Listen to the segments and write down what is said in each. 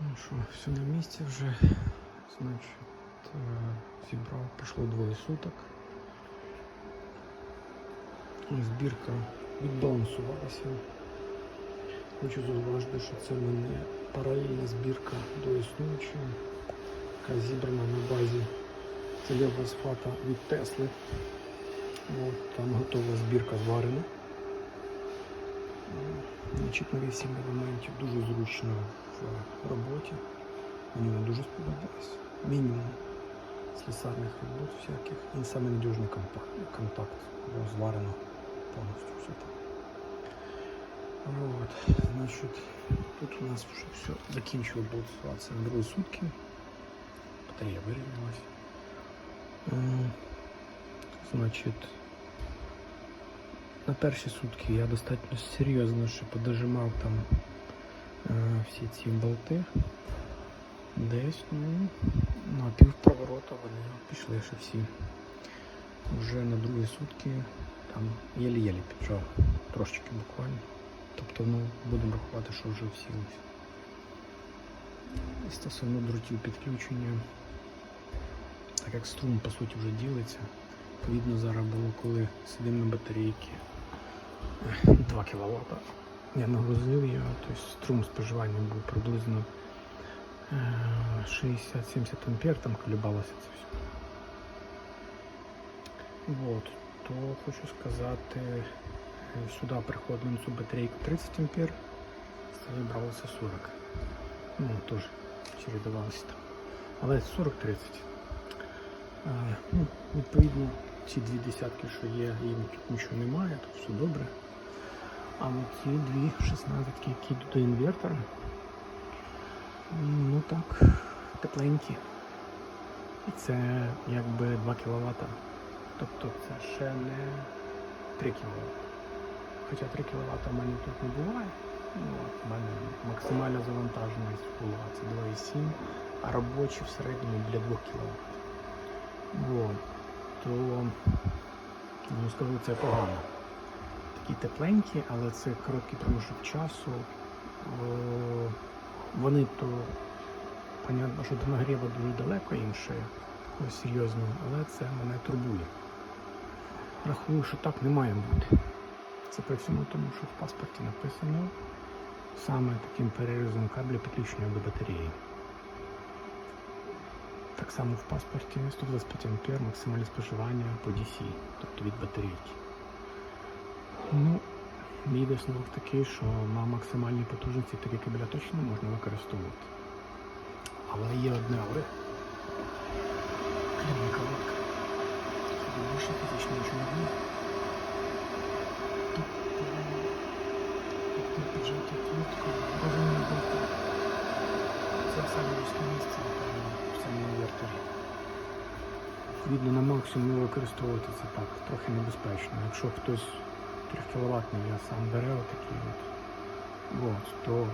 Ну що, все на місці вже. Значить, е, зібрав, пройшло двоє суток. Збірка відбалансувалася. Хочу зауважити, що це в мене паралельна збірка до існуючої, яка зібрана на базі целевосфата від Тесли. От, там готова збірка зварена. Значить, нові всі елементів дуже зручно в роботі. Мені вона дуже сподобалась. Мінімум слесарних робот всяких. І саме надіжний контакт, контакт бо зварено повністю все там. Вот, значить, тут у нас вже все закінчило балансуватися на другі сутки. Батарея вирівнялась. М, Значить, на перші сутки я достатньо серйозно ще подожимав там е, всі ці болти. Десь, ну, на півпроворота вони пішли ще всі. Вже на другі сутки там єлі-єлі піджав, трошечки буквально. Тобто, ну, будемо рахувати, що вже всілися. І Стосовно дротів підключення, так як струм по суті вже ділиться, відповідно зараз було, коли сидимо на батарейці 2 кВт. Я нагрузив його, тобто струм споживання був приблизно е, 60-70 ампер, там колебалося це все. Вот. То хочу сказати, е, сюди приходимо цю батарейку 30 ампер, вибралося 40. Ну, теж чередувалося там. Але 40-30. Е, Ну, відповідно, ці дві десятки, що є, їм тут нічого немає, тут все добре. А ці дві 16, які йдуть до інвертора, ну так, тепленькі. І це якби 2 кВт. Тобто це ще не 3 кВт. Хоча 3 кВт в мене тут не буває. Ну, от, в мене максимальна завантаженість була це 2,7, а робочі в середньому біля 2 кВт. Вот. То ну, скажу, це погано. Такі тепленькі, але це короткий проміжок часу. Вони то, понятно, що до нагріва дуже далеко їм ще серйозно, але це мене турбує. Рахую, що так не має бути. Це при всьому тому, що в паспорті написано саме таким перерізом кабеля підключення до батареї. Так само в паспорті 125 ампер максимальне споживання по DC, тобто від батарейки. Ну, мій висновок такий, що на максимальній потужності такі кабеля точно можна використовувати. Але є одне але. Лодка. Сюди більше фізично нічого не буде. Тут повинно тут піджати клітку, болти. Це саме вузьке місце, в самому інверторі. Відповідно, на максимум не використовувати це так, трохи небезпечно. Якщо хтось 3 кВт я сам бере отакий от, от, то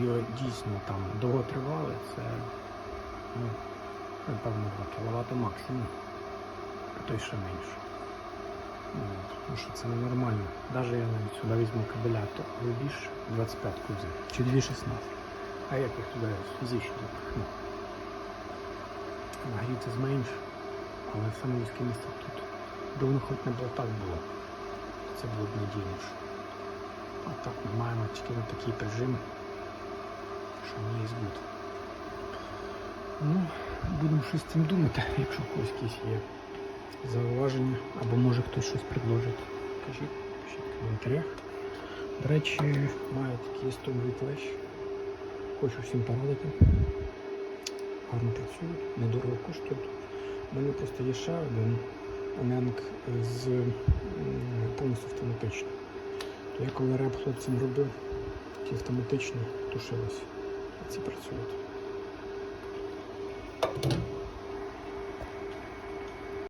його дійсно там довго тривали, це ну, напевно 2 кВт максимум, а то й ще менше. От, тому що це ненормально. Навіть я навіть сюди візьму кабеля, то глибіше 25 кузів чи 2,16. А як їх туди фізично запихну? Нагріти зменш, але саме вузьке місце тут. Давно хоч на болтах було. Це було б надійніше. А так ми маємо тільки на такий прижим, що не є збут. Ну, будемо щось з цим думати, якщо когось якісь є зауваження, або може хтось щось предложить. Кажіть, пишіть в коментарях. До речі, маю такий стомовий плащ. Хочу всім порадити. Гарно працюють, недорого коштують. У мене просто є ще один Аненк з повністю автоматично. То я коли реп хлопцям робив, ті автоматично тушились. І ці працюють.